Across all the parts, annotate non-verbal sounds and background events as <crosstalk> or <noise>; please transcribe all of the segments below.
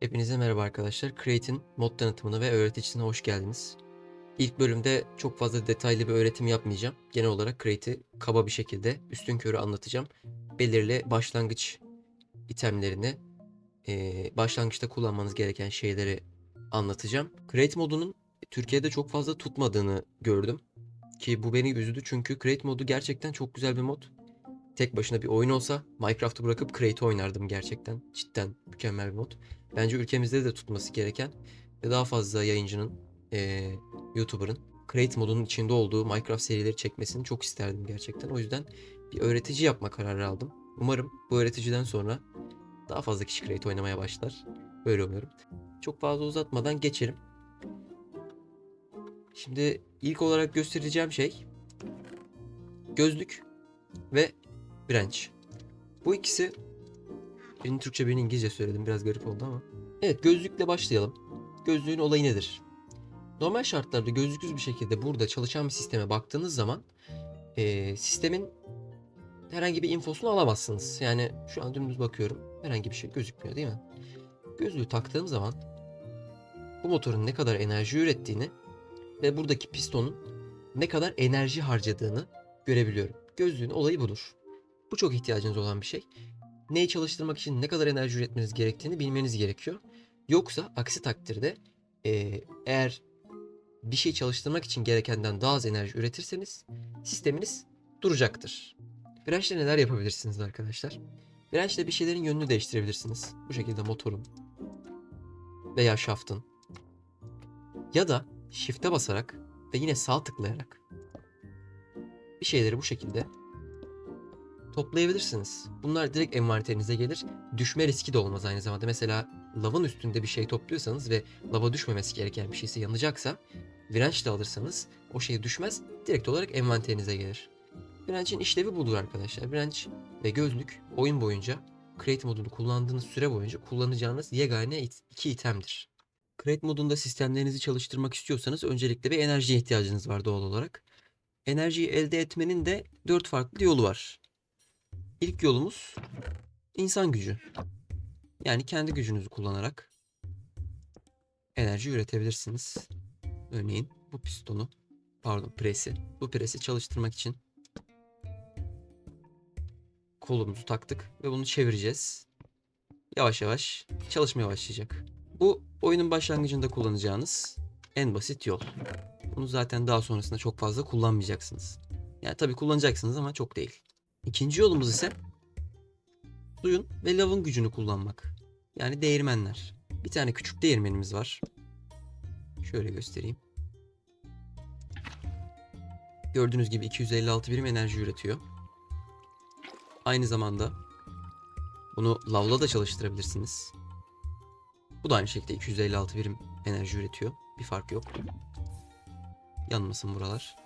Hepinize merhaba arkadaşlar. Create'in mod tanıtımına ve öğreticisine hoş geldiniz. İlk bölümde çok fazla detaylı bir öğretim yapmayacağım. Genel olarak Create'i kaba bir şekilde üstün körü anlatacağım. Belirli başlangıç itemlerini, başlangıçta kullanmanız gereken şeyleri anlatacağım. Create modunun Türkiye'de çok fazla tutmadığını gördüm. Ki bu beni üzdü çünkü Create modu gerçekten çok güzel bir mod. Tek başına bir oyun olsa Minecraft'ı bırakıp Create oynardım gerçekten. Cidden mükemmel bir mod. Bence ülkemizde de tutması gereken ve daha fazla yayıncının, eee, YouTuber'ın Create modunun içinde olduğu Minecraft serileri çekmesini çok isterdim gerçekten. O yüzden bir öğretici yapma kararı aldım. Umarım bu öğreticiden sonra daha fazla kişi Create oynamaya başlar. Böyle umuyorum. Çok fazla uzatmadan geçelim. Şimdi ilk olarak göstereceğim şey gözlük ve branch. Bu ikisi Birini Türkçe birini İngilizce söyledim. Biraz garip oldu ama. Evet gözlükle başlayalım. Gözlüğün olayı nedir? Normal şartlarda gözlüksüz bir şekilde burada çalışan bir sisteme baktığınız zaman eee, sistemin herhangi bir infosunu alamazsınız. Yani şu an dümdüz bakıyorum. Herhangi bir şey gözükmüyor değil mi? Gözlüğü taktığım zaman bu motorun ne kadar enerji ürettiğini ve buradaki pistonun ne kadar enerji harcadığını görebiliyorum. Gözlüğün olayı budur. Bu çok ihtiyacınız olan bir şey neyi çalıştırmak için ne kadar enerji üretmeniz gerektiğini bilmeniz gerekiyor. Yoksa aksi takdirde eee, eğer bir şey çalıştırmak için gerekenden daha az enerji üretirseniz sisteminiz duracaktır. Branch'le neler yapabilirsiniz arkadaşlar? Branch'le bir şeylerin yönünü değiştirebilirsiniz. Bu şekilde motorun veya şaftın ya da shift'e basarak ve yine sağ tıklayarak bir şeyleri bu şekilde toplayabilirsiniz. Bunlar direkt envanterinize gelir. Düşme riski de olmaz aynı zamanda. Mesela lavın üstünde bir şey topluyorsanız ve lava düşmemesi gereken bir şeyse yanacaksa branch de alırsanız o şey düşmez. Direkt olarak envanterinize gelir. Branch'in işlevi budur arkadaşlar. Branch ve gözlük oyun boyunca Create modunu kullandığınız süre boyunca kullanacağınız yegane iki itemdir. Create modunda sistemlerinizi çalıştırmak istiyorsanız öncelikle bir enerjiye ihtiyacınız var doğal olarak. Enerjiyi elde etmenin de dört farklı yolu var. İlk yolumuz insan gücü. Yani kendi gücünüzü kullanarak enerji üretebilirsiniz. Örneğin bu pistonu, pardon presi, bu presi çalıştırmak için kolumuzu taktık ve bunu çevireceğiz. Yavaş yavaş çalışmaya başlayacak. Bu oyunun başlangıcında kullanacağınız en basit yol. Bunu zaten daha sonrasında çok fazla kullanmayacaksınız. Yani tabii kullanacaksınız ama çok değil. İkinci yolumuz ise suyun ve lavın gücünü kullanmak. Yani değirmenler. Bir tane küçük değirmenimiz var. Şöyle göstereyim. Gördüğünüz gibi 256 birim enerji üretiyor. Aynı zamanda bunu lavla da çalıştırabilirsiniz. Bu da aynı şekilde 256 birim enerji üretiyor. Bir fark yok. Yanmasın buralar.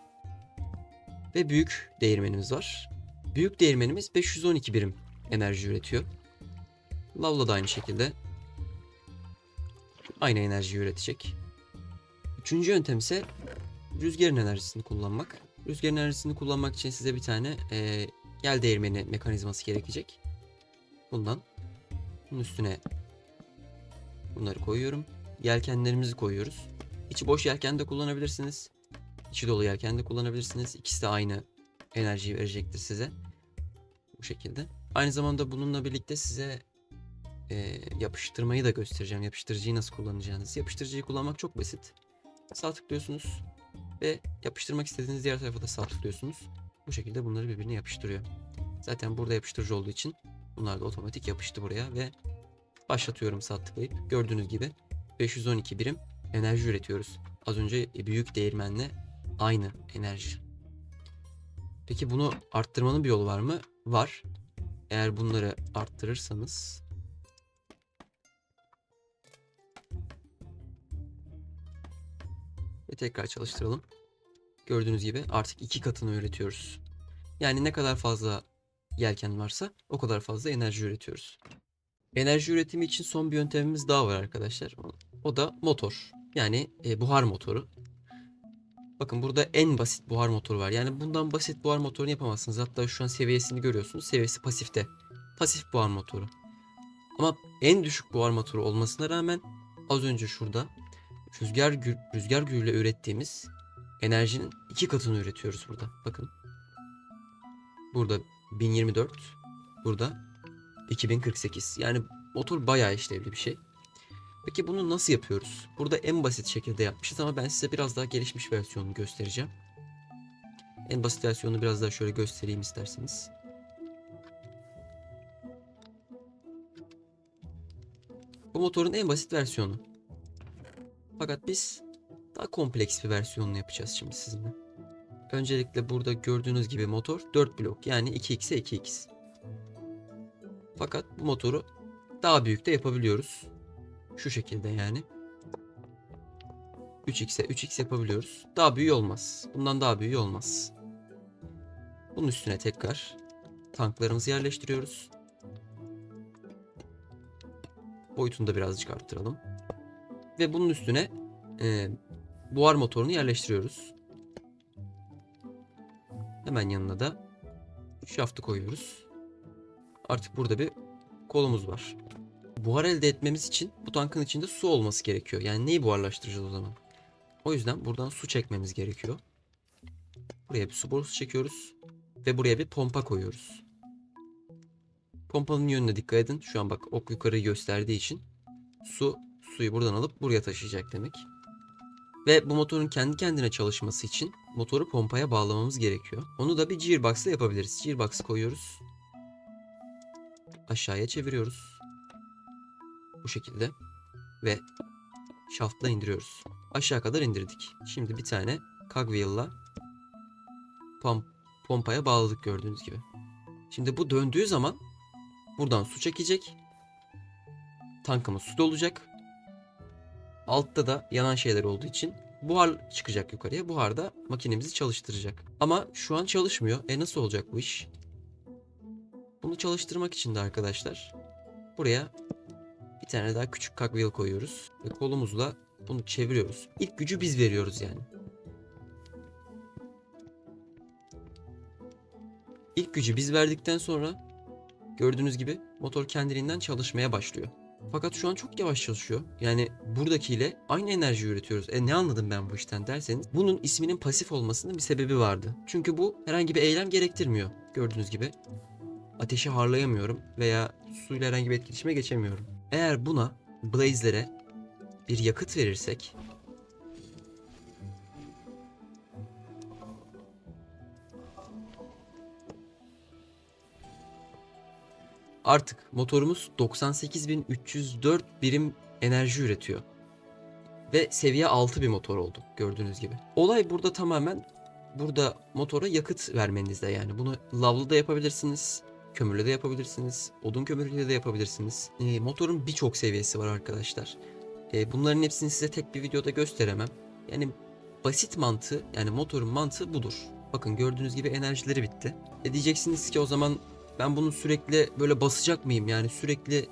Ve büyük değirmenimiz var. Büyük değirmenimiz 512 birim enerji üretiyor. Lavla da aynı şekilde aynı enerjiyi üretecek. Üçüncü yöntem ise rüzgarın enerjisini kullanmak. Rüzgarın enerjisini kullanmak için size bir tane eee yel değirmeni mekanizması gerekecek. Bundan bunun üstüne bunları koyuyorum. Yelkenlerimizi koyuyoruz. İçi boş yelken de kullanabilirsiniz. İçi dolu yelken de kullanabilirsiniz. İkisi de aynı enerjiyi verecektir size. Şekilde. Aynı zamanda bununla birlikte size e, yapıştırmayı da göstereceğim. Yapıştırıcıyı nasıl kullanacağınızı. Yapıştırıcıyı kullanmak çok basit. Sağ tıklıyorsunuz ve yapıştırmak istediğiniz diğer tarafa da sağ tıklıyorsunuz. Bu şekilde bunları birbirine yapıştırıyor. Zaten burada yapıştırıcı olduğu için bunlar da otomatik yapıştı buraya ve başlatıyorum sağ tıklayıp gördüğünüz gibi 512 birim enerji üretiyoruz. Az önce büyük değirmenle aynı enerji. Peki bunu arttırmanın bir yolu var mı? Var. Eğer bunları arttırırsanız ve tekrar çalıştıralım. Gördüğünüz gibi artık iki katını üretiyoruz. Yani ne kadar fazla yelken varsa o kadar fazla enerji üretiyoruz. Enerji üretimi için son bir yöntemimiz daha var arkadaşlar. O- da motor. Yani e, buhar motoru. Bakın burada en basit buhar motoru var. Yani bundan basit buhar motorunu yapamazsınız. Hatta şu an seviyesini görüyorsunuz. Seviyesi pasifte. Pasif buhar motoru. Ama en düşük buhar motoru olmasına rağmen az önce şurada rüzgar rüzgar gülüyle ürettiğimiz enerjinin iki katını üretiyoruz burada. Bakın. Burada 1024, burada 2048. Yani motor bayağı işlevli bir şey. Peki bunu nasıl yapıyoruz? Burada en basit şekilde yapmışız ama ben size biraz daha gelişmiş versiyonunu göstereceğim. En basit versiyonunu biraz daha şöyle göstereyim isterseniz. Bu motorun en basit versiyonu. Fakat biz daha kompleks bir versiyonunu yapacağız şimdi sizinle. Öncelikle burada gördüğünüz gibi motor 4 blok yani 2x'e 2x. Fakat bu motoru daha büyük de yapabiliyoruz. Şu şekilde yani. 3x'e 3x yapabiliyoruz. Daha büyüğü olmaz. Bundan daha büyüğü olmaz. Bunun üstüne tekrar tanklarımızı yerleştiriyoruz. Boyutunu da birazcık arttıralım. Ve bunun üstüne e, buhar motorunu yerleştiriyoruz. Hemen yanına da şaftı koyuyoruz. Artık burada bir kolumuz var. Buhar elde etmemiz için bu tankın içinde su olması gerekiyor. Yani neyi buharlaştıracağız o zaman? O yüzden buradan su çekmemiz gerekiyor. Buraya bir su borusu çekiyoruz. Ve buraya bir pompa koyuyoruz. Pompanın yönüne dikkat edin. Şu an bak ok yukarıyı gösterdiği için su suyu buradan alıp buraya taşıyacak demek. Ve bu motorun kendi kendine çalışması için motoru pompaya bağlamamız gerekiyor. Onu da bir gearbox ile yapabiliriz. Gearbox koyuyoruz. Aşağıya çeviriyoruz. Bu şekilde. Ve şaftla indiriyoruz. Aşağı kadar indirdik. Şimdi bir tane cogwheel'la pom pompaya bağladık gördüğünüz gibi. Şimdi bu döndüğü zaman buradan su çekecek. Tankımız su dolacak. Altta da yanan şeyler olduğu için buhar çıkacak yukarıya. Buhar da makinemizi çalıştıracak. Ama şu an çalışmıyor. E nasıl olacak bu iş? Bunu çalıştırmak için de arkadaşlar buraya bir tane daha küçük cogwheel koyuyoruz. Ve kolumuzla bunu çeviriyoruz. İlk gücü biz veriyoruz yani. İlk gücü biz verdikten sonra gördüğünüz gibi motor kendiliğinden çalışmaya başlıyor. Fakat şu an çok yavaş çalışıyor. Yani buradakiyle aynı enerji üretiyoruz. E ne anladım ben bu işten derseniz bunun isminin pasif olmasının bir sebebi vardı. Çünkü bu herhangi bir eylem gerektirmiyor. Gördüğünüz gibi ateşi harlayamıyorum veya suyla herhangi bir etkileşime geçemiyorum. Eğer buna blaze'lere bir yakıt verirsek artık motorumuz 98.304 birim enerji üretiyor. Ve seviye 6 bir motor oldu gördüğünüz gibi. Olay burada tamamen burada motora yakıt vermenizde yani. Bunu lavlı da yapabilirsiniz. Kömürle de yapabilirsiniz. Odun kömürüyle de yapabilirsiniz. Ee, motorun birçok seviyesi var arkadaşlar. Ee, bunların hepsini size tek bir videoda gösteremem. Yani basit mantığı yani motorun mantığı budur. Bakın gördüğünüz gibi enerjileri bitti. E diyeceksiniz ki o zaman ben bunu sürekli böyle basacak mıyım? Yani sürekli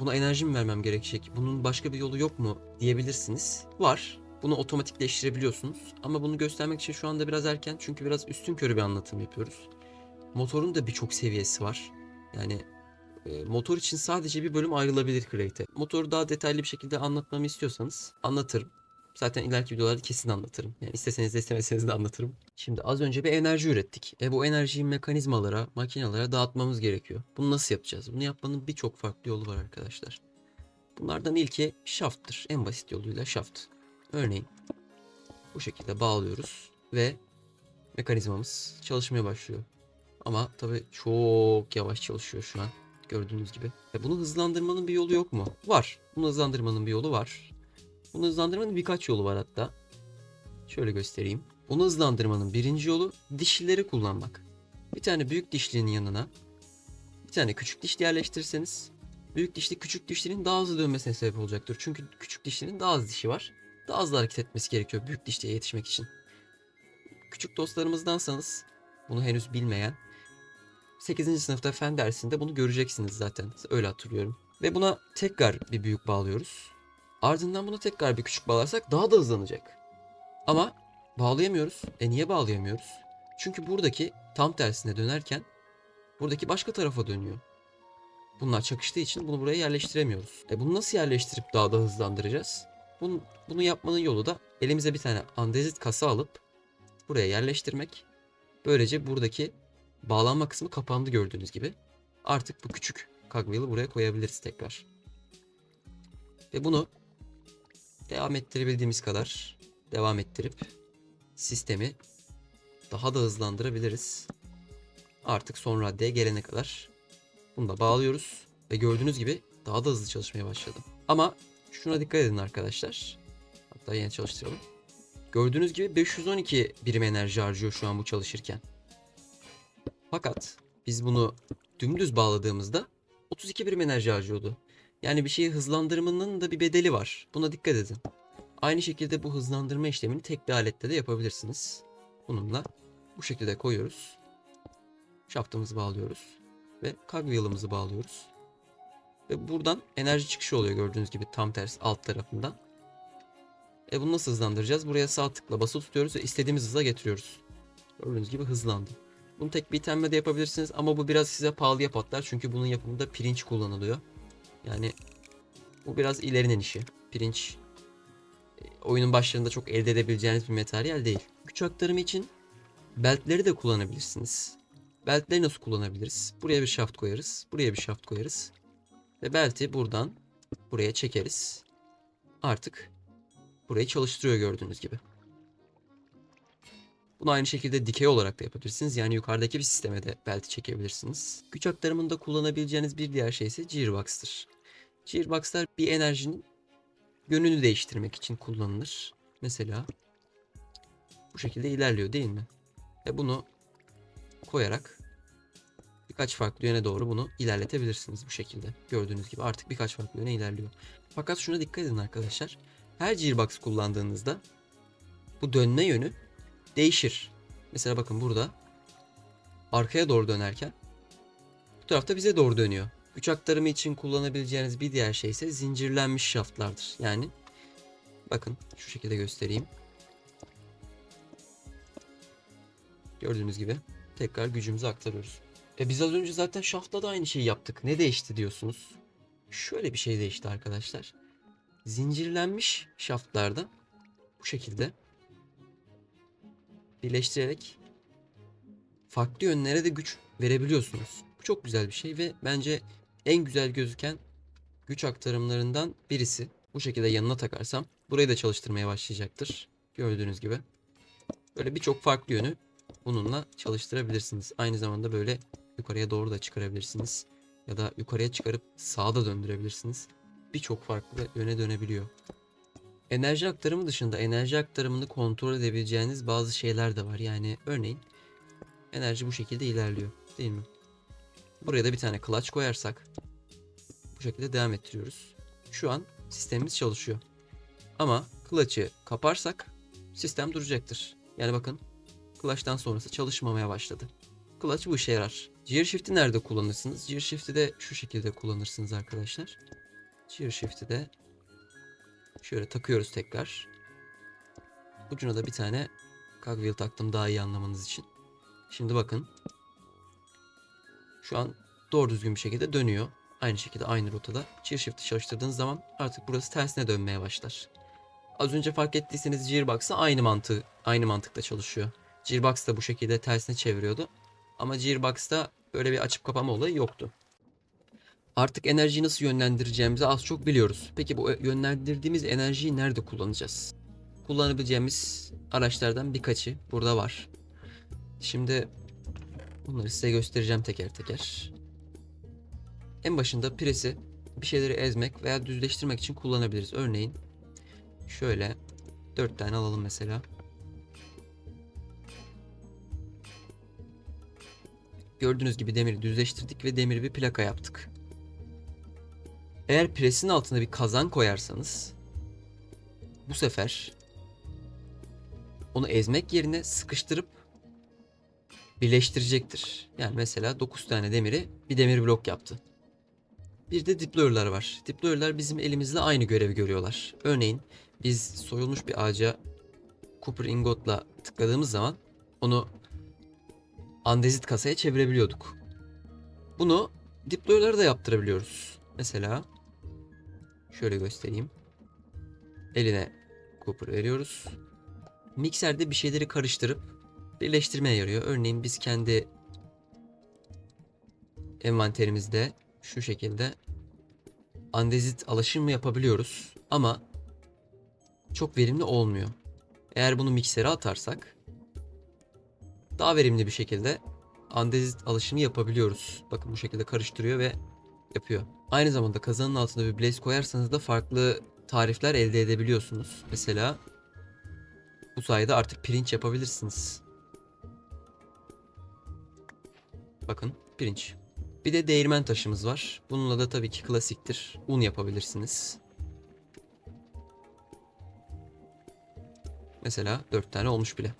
buna enerji mi vermem gerekecek? Bunun başka bir yolu yok mu diyebilirsiniz. Var. Bunu otomatikleştirebiliyorsunuz. Ama bunu göstermek için şu anda biraz erken. Çünkü biraz üstün körü bir anlatım yapıyoruz. Motorun da birçok seviyesi var. Yani e, motor için sadece bir bölüm ayrılabilir Create'e. Motoru daha detaylı bir şekilde anlatmamı istiyorsanız anlatırım. Zaten ileriki videolarda kesin anlatırım. Yani isteseniz de istemeseniz de anlatırım. Şimdi az önce bir enerji ürettik. E bu enerjiyi mekanizmalara, makinelere dağıtmamız gerekiyor. Bunu nasıl yapacağız? Bunu yapmanın birçok farklı yolu var arkadaşlar. Bunlardan ilki şafttır. En basit yoluyla şaft. Örneğin bu şekilde bağlıyoruz ve mekanizmamız çalışmaya başlıyor. Ama tabii çok yavaş çalışıyor şu an. Gördüğünüz gibi. E bunu hızlandırmanın bir yolu yok mu? Var. Bunu hızlandırmanın bir yolu var. Bunu hızlandırmanın birkaç yolu var hatta. Şöyle göstereyim. Bunu hızlandırmanın birinci yolu dişlileri kullanmak. Bir tane büyük dişlinin yanına bir tane küçük dişli yerleştirirseniz büyük dişli küçük dişlinin daha hızlı dönmesine sebep olacaktır. Çünkü küçük dişlinin daha az dişi var. Daha hızlı hareket etmesi gerekiyor büyük dişliye yetişmek için. Küçük dostlarımızdansanız bunu henüz bilmeyen 8. sınıfta fen dersinde bunu göreceksiniz zaten. Öyle hatırlıyorum. Ve buna tekrar bir büyük bağlıyoruz. Ardından bunu tekrar bir küçük bağlarsak daha da hızlanacak. Ama bağlayamıyoruz. E niye bağlayamıyoruz? Çünkü buradaki tam tersine dönerken buradaki başka tarafa dönüyor. Bunlar çakıştığı için bunu buraya yerleştiremiyoruz. E bunu nasıl yerleştirip daha da hızlandıracağız? Bunu, bunu yapmanın yolu da elimize bir tane andezit kasa alıp buraya yerleştirmek. Böylece buradaki bağlanma kısmı kapandı gördüğünüz gibi. Artık bu küçük cogwheel'ı buraya koyabiliriz tekrar. Ve bunu devam ettirebildiğimiz kadar devam ettirip sistemi daha da hızlandırabiliriz. Artık son raddeye gelene kadar bunu da bağlıyoruz ve gördüğünüz gibi daha da hızlı çalışmaya başladı. Ama şuna dikkat edin arkadaşlar. Hatta yine çalıştıralım. Gördüğünüz gibi 512 birim enerji harcıyor şu an bu çalışırken. Fakat biz bunu dümdüz bağladığımızda 32 birim enerji harcıyordu. Yani bir şeyi hızlandırmanın da bir bedeli var. Buna dikkat edin. Aynı şekilde bu hızlandırma işlemini tek bir alette de yapabilirsiniz. Bununla bu şekilde koyuyoruz. Şaftımızı bağlıyoruz. Ve cogwheel'ımızı bağlıyoruz. Ve buradan enerji çıkışı oluyor gördüğünüz gibi tam tersi alt tarafından. E bunu nasıl hızlandıracağız? Buraya sağ tıkla basılı tutuyoruz ve istediğimiz hıza getiriyoruz. Gördüğünüz gibi hızlandı. Bunu tek bir itemle de yapabilirsiniz ama bu biraz size pahalıya patlar çünkü bunun yapımında pirinç kullanılıyor. Yani bu biraz ilerinin işi. Pirinç e, oyunun başlarında çok elde edebileceğiniz bir materyal değil. Güç aktarımı için beltleri de kullanabilirsiniz. Beltleri nasıl kullanabiliriz? Buraya bir şaft koyarız. Buraya bir şaft koyarız. Ve belti buradan buraya çekeriz. Artık burayı çalıştırıyor gördüğünüz gibi. Bunu aynı şekilde dikey olarak da yapabilirsiniz. Yani yukarıdaki bir sisteme de belti çekebilirsiniz. Güç aktarımında kullanabileceğiniz bir diğer şey ise Gearbox'tır. Gearbox'lar bir enerjinin yönünü değiştirmek için kullanılır. Mesela bu şekilde ilerliyor değil mi? Ve bunu koyarak birkaç farklı yöne doğru bunu ilerletebilirsiniz bu şekilde. Gördüğünüz gibi artık birkaç farklı yöne ilerliyor. Fakat şuna dikkat edin arkadaşlar. Her gearbox kullandığınızda bu dönme yönü değişir. Mesela bakın burada arkaya doğru dönerken bu tarafta bize doğru dönüyor. Güç aktarımı için kullanabileceğiniz bir diğer şey ise zincirlenmiş şaftlardır. Yani bakın şu şekilde göstereyim. Gördüğünüz gibi tekrar gücümüzü aktarıyoruz. E biz az önce zaten şaftla da aynı şeyi yaptık. Ne değişti diyorsunuz? Şöyle bir şey değişti arkadaşlar. Zincirlenmiş şaftlarda bu şekilde birleştirerek farklı yönlere de güç verebiliyorsunuz. Bu çok güzel bir şey ve bence en güzel gözüken güç aktarımlarından birisi. Bu şekilde yanına takarsam burayı da çalıştırmaya başlayacaktır. Gördüğünüz gibi. Böyle birçok farklı yönü bununla çalıştırabilirsiniz. Aynı zamanda böyle yukarıya doğru da çıkarabilirsiniz. Ya da yukarıya çıkarıp sağa da döndürebilirsiniz. Birçok farklı yöne dönebiliyor. Enerji aktarımı dışında enerji aktarımını kontrol edebileceğiniz bazı şeyler de var. Yani örneğin enerji bu şekilde ilerliyor değil mi? Buraya da bir tane clutch koyarsak bu şekilde devam ettiriyoruz. Şu an sistemimiz çalışıyor. Ama clutch'ı kaparsak sistem duracaktır. Yani bakın clutch'tan sonrası çalışmamaya başladı. Clutch bu işe yarar. Gear shift'i nerede kullanırsınız? Gear shift'i de şu şekilde kullanırsınız arkadaşlar. Gear shift'i de şöyle takıyoruz tekrar. Ucuna da bir tane cogwheel taktım daha iyi anlamanız için. Şimdi bakın. Şu an doğru düzgün bir şekilde dönüyor. Aynı şekilde aynı rotada. Gear shift'i çalıştırdığınız zaman artık burası tersine dönmeye başlar. Az önce fark ettiyseniz Gearbox'a aynı mantığı, aynı mantıkla çalışıyor. Gearbox da bu şekilde tersine çeviriyordu. Ama Gearbox'ta böyle bir açıp kapama olayı yoktu. Artık enerjiyi nasıl yönlendireceğimizi az çok biliyoruz. Peki bu yönlendirdiğimiz enerjiyi nerede kullanacağız? Kullanabileceğimiz araçlardan birkaçı burada var. Şimdi bunları size göstereceğim teker teker. En başında presi bir şeyleri ezmek veya düzleştirmek için kullanabiliriz. Örneğin şöyle 4 tane alalım mesela. Gördüğünüz gibi demiri düzleştirdik ve demiri bir plaka yaptık. Eğer presin altına bir kazan koyarsanız bu sefer onu ezmek yerine sıkıştırıp birleştirecektir. Yani mesela 9 tane demiri bir demir blok yaptı. Bir de deployer'lar var. Deployer'lar bizim elimizle aynı görevi görüyorlar. Örneğin biz soyulmuş bir ağaca copper ingotla tıkladığımız zaman onu andezit kasaya çevirebiliyorduk. Bunu Diployları da yaptırabiliyoruz. Mesela şöyle göstereyim. Eline Cooper veriyoruz. Mikserde bir şeyleri karıştırıp birleştirmeye yarıyor. Örneğin biz kendi envanterimizde şu şekilde andezit alaşımı yapabiliyoruz ama çok verimli olmuyor. Eğer bunu miksere atarsak daha verimli bir şekilde andezit alışımı yapabiliyoruz. Bakın bu şekilde karıştırıyor ve yapıyor. Aynı zamanda kazanın altına bir blaze koyarsanız da farklı tarifler elde edebiliyorsunuz. Mesela bu sayede artık pirinç yapabilirsiniz. Bakın pirinç. Bir de değirmen taşımız var. Bununla da tabii ki klasiktir. Un yapabilirsiniz. Mesela 4 tane olmuş bile.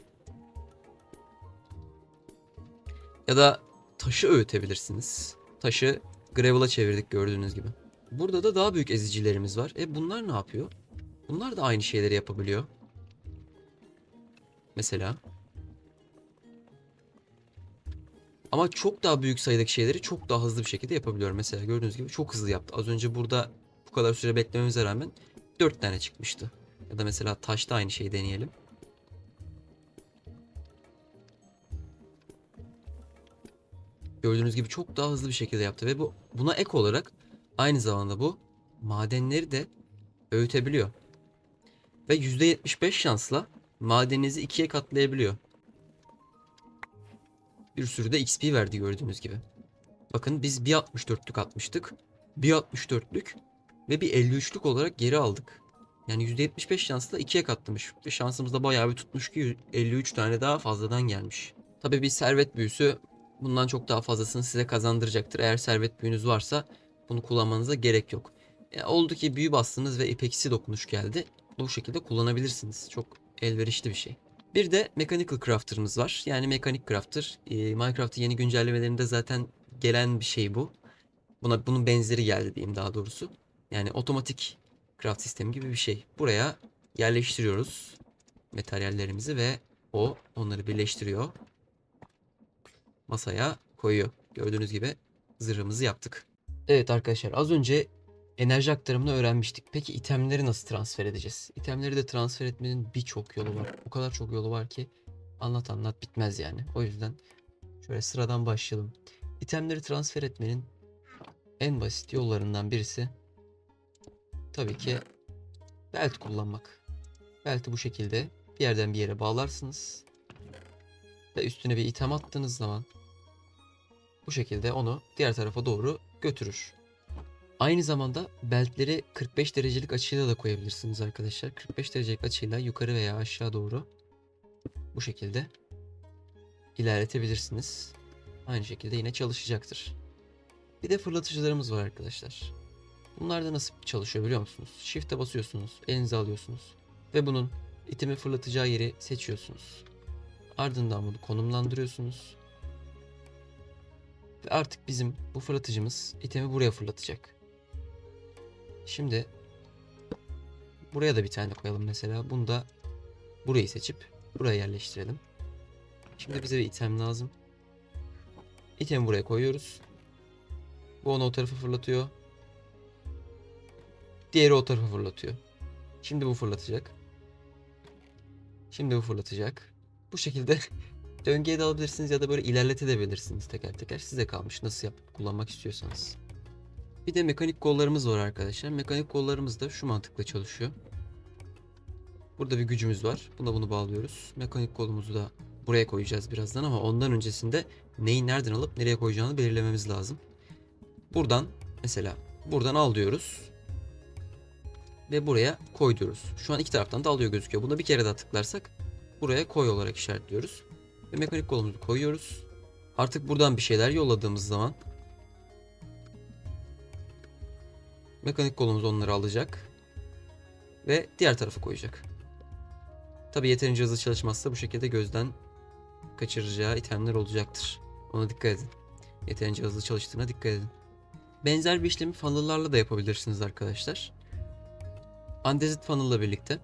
Ya da taşı öğütebilirsiniz. Taşı gravel'a çevirdik gördüğünüz gibi. Burada da daha büyük ezicilerimiz var. E bunlar ne yapıyor? Bunlar da aynı şeyleri yapabiliyor. Mesela. Ama çok daha büyük sayıdaki şeyleri çok daha hızlı bir şekilde yapabiliyor. Mesela gördüğünüz gibi çok hızlı yaptı. Az önce burada bu kadar süre beklememize rağmen 4 tane çıkmıştı. Ya da mesela taşta aynı şeyi deneyelim. Gördüğünüz gibi çok daha hızlı bir şekilde yaptı ve bu buna ek olarak aynı zamanda bu madenleri de öğütebiliyor. Ve %75 şansla madeninizi ikiye katlayabiliyor. Bir sürü de XP verdi gördüğünüz gibi. Bakın biz bir 64'lük atmıştık. Bir 64'lük ve bir 53'lük olarak geri aldık. Yani %75 şansla ikiye katlamış. Ve şansımız da bayağı bir tutmuş ki 53 tane daha fazladan gelmiş. Tabii bir servet büyüsü bundan çok daha fazlasını size kazandıracaktır. Eğer servet büyünüz varsa bunu kullanmanıza gerek yok. E, oldu ki büyü bastınız ve ipeksi dokunuş geldi. Bu şekilde kullanabilirsiniz. Çok elverişli bir şey. Bir de Mechanical Crafter'ımız var. Yani Mekanik Crafter. E, Minecraft'ın yeni güncellemelerinde zaten gelen bir şey bu. Buna bunun benzeri geldi diyeyim daha doğrusu. Yani otomatik craft sistemi gibi bir şey. Buraya yerleştiriyoruz materyallerimizi ve o onları birleştiriyor. Masaya koyuyor. Gördüğünüz gibi zırhımızı yaptık. Evet arkadaşlar az önce enerji aktarımını öğrenmiştik. Peki itemleri nasıl transfer edeceğiz? İtemleri de transfer etmenin birçok yolu var. O kadar çok yolu var ki anlat anlat bitmez yani. O yüzden şöyle sıradan başlayalım. İtemleri transfer etmenin en basit yollarından birisi tabii ki belt kullanmak. Belti bu şekilde bir yerden bir yere bağlarsınız. Ve üstüne bir item attığınız zaman bu şekilde onu diğer tarafa doğru götürür. Aynı zamanda beltleri 45 derecelik açıyla da koyabilirsiniz arkadaşlar. 45 derecelik açıyla yukarı veya aşağı doğru bu şekilde ilerletebilirsiniz. Aynı şekilde yine çalışacaktır. Bir de fırlatıcılarımız var arkadaşlar. Bunlar da nasıl çalışıyor biliyor musunuz? Shift'e basıyorsunuz, elinize alıyorsunuz ve bunun itemi fırlatacağı yeri seçiyorsunuz. Ardından bunu konumlandırıyorsunuz. Ve artık bizim bu fırlatıcımız itemi buraya fırlatacak. Şimdi buraya da bir tane koyalım mesela. Bunu da burayı seçip buraya yerleştirelim. Şimdi bize bir item lazım. İtemi buraya koyuyoruz. Bu onu o tarafa fırlatıyor. Diğeri o tarafa fırlatıyor. Şimdi bu fırlatacak. Şimdi bu fırlatacak. Bu şekilde <laughs> döngüye de alabilirsiniz ya da böyle ilerletebilirsiniz teker teker. Size kalmış nasıl yap kullanmak istiyorsanız. Bir de mekanik kollarımız var arkadaşlar. Mekanik kollarımız da şu mantıkla çalışıyor. Burada bir gücümüz var. Buna bunu bağlıyoruz. Mekanik kolumuzu da buraya koyacağız birazdan ama ondan öncesinde neyi nereden alıp nereye koyacağını belirlememiz lazım. Buradan mesela buradan al diyoruz. Ve buraya koy diyoruz. Şu an iki taraftan da alıyor gözüküyor. Buna bir kere daha tıklarsak buraya koy olarak işaretliyoruz. Ve mekanik kolumuzu koyuyoruz. Artık buradan bir şeyler yolladığımız zaman mekanik kolumuz onları alacak ve diğer tarafa koyacak. Tabi yeterince hızlı çalışmazsa bu şekilde gözden kaçıracağı itemler olacaktır. Ona dikkat edin. Yeterince hızlı çalıştığına dikkat edin. Benzer bir işlemi funnel'larla da yapabilirsiniz arkadaşlar. Andezit funnel'la birlikte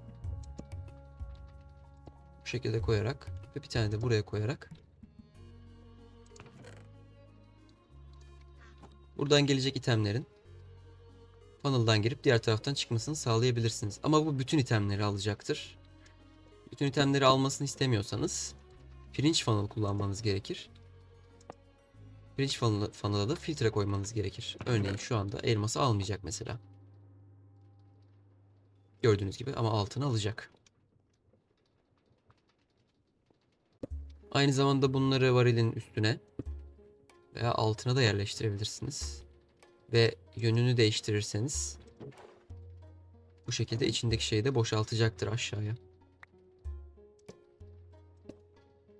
bu şekilde koyarak ve bir tane de buraya koyarak buradan gelecek itemlerin funnel'dan girip diğer taraftan çıkmasını sağlayabilirsiniz. Ama bu bütün itemleri alacaktır. Bütün itemleri almasını istemiyorsanız pirinç funnel kullanmanız gerekir. Pirinç funnel- funnel'a da filtre koymanız gerekir. Örneğin şu anda elması almayacak mesela. Gördüğünüz gibi ama altını alacak. Aynı zamanda bunları varilin üstüne veya altına da yerleştirebilirsiniz. Ve yönünü değiştirirseniz bu şekilde içindeki şeyi de boşaltacaktır aşağıya.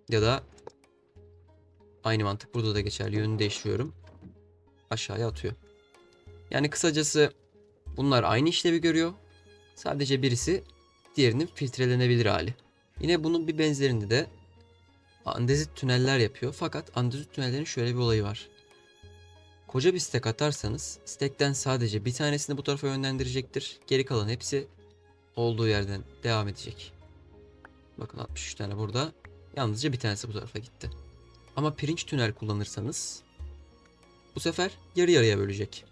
Ya da aynı mantık burada da geçerli. Yönünü değiştiriyorum. Aşağıya atıyor. Yani kısacası bunlar aynı işlevi görüyor. Sadece birisi diğerinin filtrelenebilir hali. Yine bunun bir benzerini de andezit tüneller yapıyor. Fakat andezit tünellerin şöyle bir olayı var. Koca bir stack atarsanız stack'ten sadece bir tanesini bu tarafa yönlendirecektir. Geri kalan hepsi olduğu yerden devam edecek. Bakın 63 tane burada. Yalnızca bir tanesi bu tarafa gitti. Ama pirinç tünel kullanırsanız bu sefer yarı yarıya bölecek.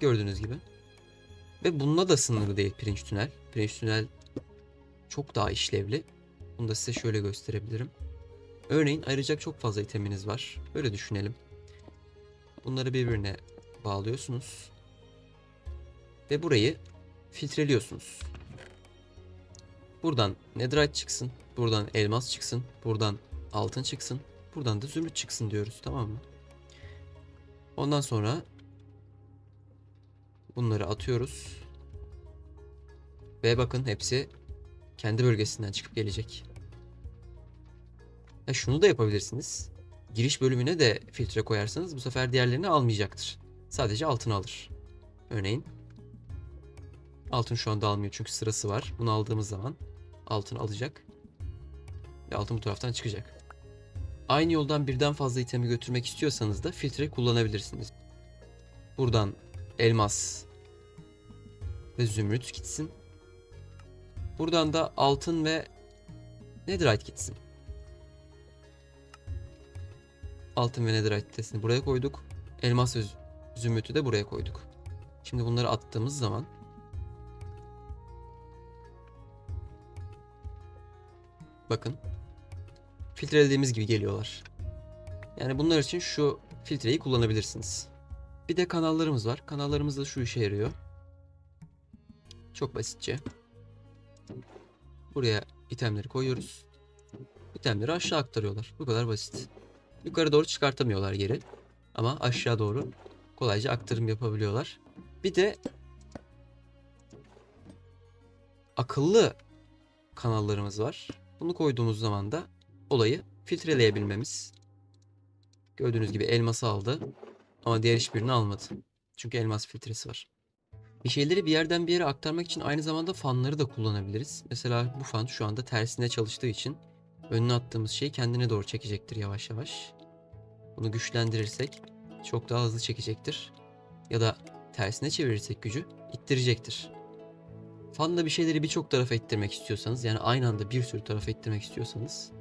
Gördüğünüz gibi. Ve bununla da sınırlı değil pirinç tünel. Pirinç tünel çok daha işlevli. Bunu da size şöyle gösterebilirim. Örneğin ayıracak çok fazla iteminiz var. Böyle düşünelim. Bunları birbirine bağlıyorsunuz. Ve burayı filtreliyorsunuz. Buradan netherite çıksın. Buradan elmas çıksın. Buradan altın çıksın. Buradan da zümrüt çıksın diyoruz tamam mı? Ondan sonra bunları atıyoruz. Ve bakın hepsi kendi bölgesinden çıkıp gelecek. Ya şunu da yapabilirsiniz. Giriş bölümüne de filtre koyarsanız bu sefer diğerlerini almayacaktır. Sadece altını alır. Örneğin altın şu anda almıyor çünkü sırası var. Bunu aldığımız zaman altın alacak. Ve altın bu taraftan çıkacak. Aynı yoldan birden fazla itemi götürmek istiyorsanız da filtre kullanabilirsiniz. Buradan elmas ve zümrüt gitsin. Buradan da altın ve netherite gitsin. Altın ve netherite testini buraya koyduk. Elmas ve zü- zümrütü de buraya koyduk. Şimdi bunları attığımız zaman bakın filtrelediğimiz gibi geliyorlar. Yani bunlar için şu filtreyi kullanabilirsiniz. Bir de kanallarımız var. Kanallarımız da şu işe yarıyor. Çok basitçe. Buraya itemleri koyuyoruz. İtemleri aşağı aktarıyorlar. Bu kadar basit. Yukarı doğru çıkartamıyorlar geri. Ama aşağı doğru kolayca aktarım yapabiliyorlar. Bir de akıllı kanallarımız var. Bunu koyduğumuz zaman da olayı filtreleyebilmemiz. Gördüğünüz gibi elması aldı ama diğer hiçbirini almadı. Çünkü elmas filtresi var. Bir şeyleri bir yerden bir yere aktarmak için aynı zamanda fanları da kullanabiliriz. Mesela bu fan şu anda tersine çalıştığı için önüne attığımız şey kendine doğru çekecektir yavaş yavaş. Bunu güçlendirirsek çok daha hızlı çekecektir. Ya da tersine çevirirsek gücü ittirecektir. Fanla bir şeyleri birçok tarafa ittirmek istiyorsanız yani aynı anda bir sürü tarafa ittirmek istiyorsanız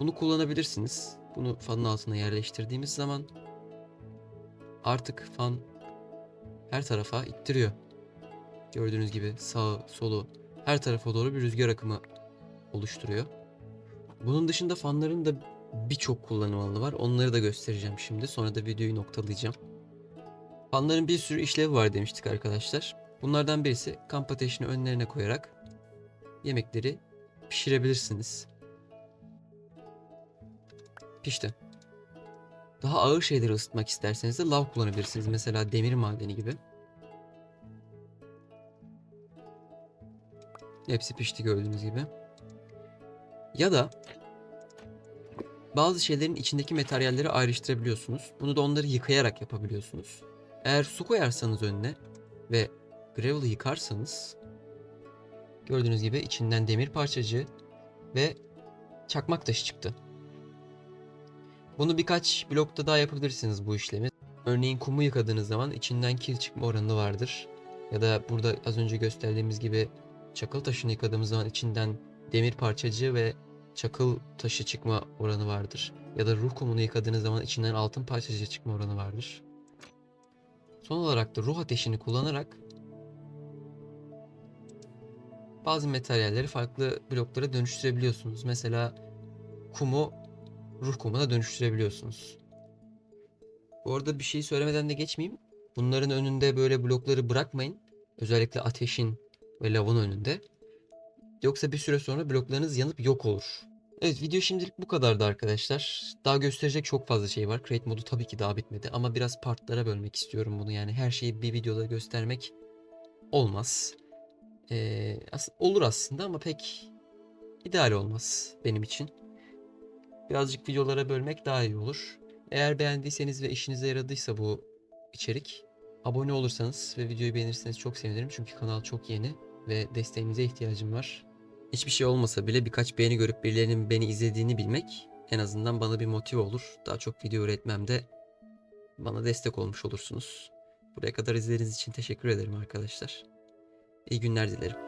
bunu kullanabilirsiniz. Bunu fanın altına yerleştirdiğimiz zaman artık fan her tarafa ittiriyor. Gördüğünüz gibi sağ, solu her tarafa doğru bir rüzgar akımı oluşturuyor. Bunun dışında fanların da birçok kullanım alanı var. Onları da göstereceğim şimdi. Sonra da videoyu noktalayacağım. Fanların bir sürü işlevi var demiştik arkadaşlar. Bunlardan birisi kamp ateşini önlerine koyarak yemekleri pişirebilirsiniz. Pişti. Daha ağır şeyleri ısıtmak isterseniz de lav kullanabilirsiniz. Mesela demir madeni gibi. Hepsi pişti gördüğünüz gibi. Ya da bazı şeylerin içindeki materyalleri ayrıştırabiliyorsunuz. Bunu da onları yıkayarak yapabiliyorsunuz. Eğer su koyarsanız önüne ve gravel'ı yıkarsanız gördüğünüz gibi içinden demir parçacığı ve çakmak taşı çıktı. Bunu birkaç blokta daha yapabilirsiniz bu işlemi. Örneğin kumu yıkadığınız zaman içinden kil çıkma oranı vardır. Ya da burada az önce gösterdiğimiz gibi çakıl taşını yıkadığımız zaman içinden demir parçacığı ve çakıl taşı çıkma oranı vardır. Ya da ruh kumunu yıkadığınız zaman içinden altın parçacığı çıkma oranı vardır. Son olarak da ruh ateşini kullanarak bazı materyalleri farklı bloklara dönüştürebiliyorsunuz. Mesela kumu ruh kumuna dönüştürebiliyorsunuz. Bu arada bir şey söylemeden de geçmeyeyim. Bunların önünde böyle blokları bırakmayın. Özellikle ateşin ve lavın önünde. Yoksa bir süre sonra bloklarınız yanıp yok olur. Evet video şimdilik bu kadardı arkadaşlar. Daha gösterecek çok fazla şey var. Create modu tabii ki daha bitmedi ama biraz partlara bölmek istiyorum bunu. Yani her şeyi bir videoda göstermek olmaz. Ee, as- olur aslında ama pek ideal olmaz benim için. Birazcık videolara bölmek daha iyi olur. Eğer beğendiyseniz ve işinize yaradıysa bu içerik abone olursanız ve videoyu beğenirseniz çok sevinirim. Çünkü kanal çok yeni ve desteğinize ihtiyacım var. Hiçbir şey olmasa bile birkaç beğeni görüp birilerinin beni izlediğini bilmek en azından bana bir motive olur. Daha çok video üretmemde bana destek olmuş olursunuz. Buraya kadar izlediğiniz için teşekkür ederim arkadaşlar. İyi günler dilerim.